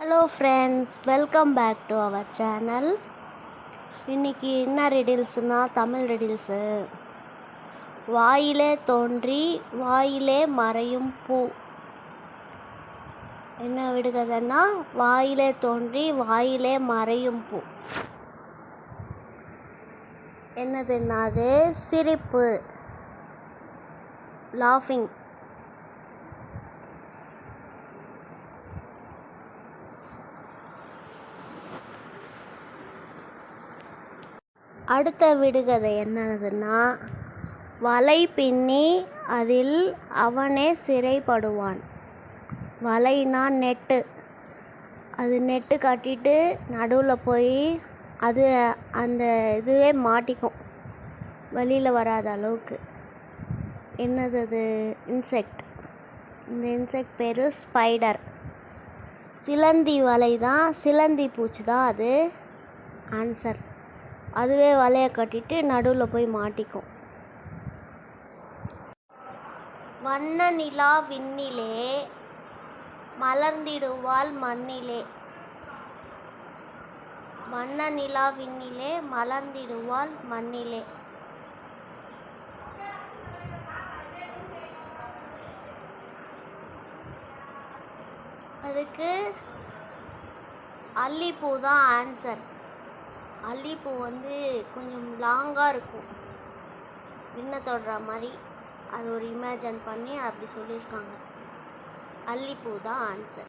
Hello friends welcome back to our channel இன்றைக்கி என்ன ரெடில்ஸ்னால் Tamil Red Hills வாயிலே தோன்றி வாயிலே மறையும் பூ. என்ன விடுகதைன்னா வாயிலே தோன்றி வாயிலே மறையும் பூ. என்னதுன்னா அது சிரிப்பு. லாஃபிங் அடுத்த விடுகதை என்னதுன்னா வலை பின்னி அதில் அவனே சிறைப்படுவான். வலைனா நெட்டு. அது நெட்டு கட்டிட்டு நடுவில் போய் அது அந்த இதுவே மாட்டிக்கும். வெளியில் வராத அளவுக்கு. என்னது அது? இன்செக்ட். இந்த இன்செக்ட் பேர் ஸ்பைடர். சிலந்தி வலை தான் சிலந்தி பூச்சி தான் அது. ஆன்சர். அதுவே வலையை கட்டிட்டு நடுவில் போய் மாட்டிக்கும். வண்ண நிலா விண்ணிலே மலர்ந்திடுவாள் மண்ணிலே. வண்ண நிலா விண்ணிலே மலர்ந்திடுவாள் மண்ணிலே. அதுக்கு அல்லிப்பூ தான் ஆன்சர். அல்லிப்பூ வந்து கொஞ்சம் லாங்காக இருக்கும். விண்ணை தொடுற மாதிரி அது ஒரு இமேஜின் பண்ணி அப்படி சொல்லியிருக்காங்க. அல்லிப்பூ தான் ஆன்சர்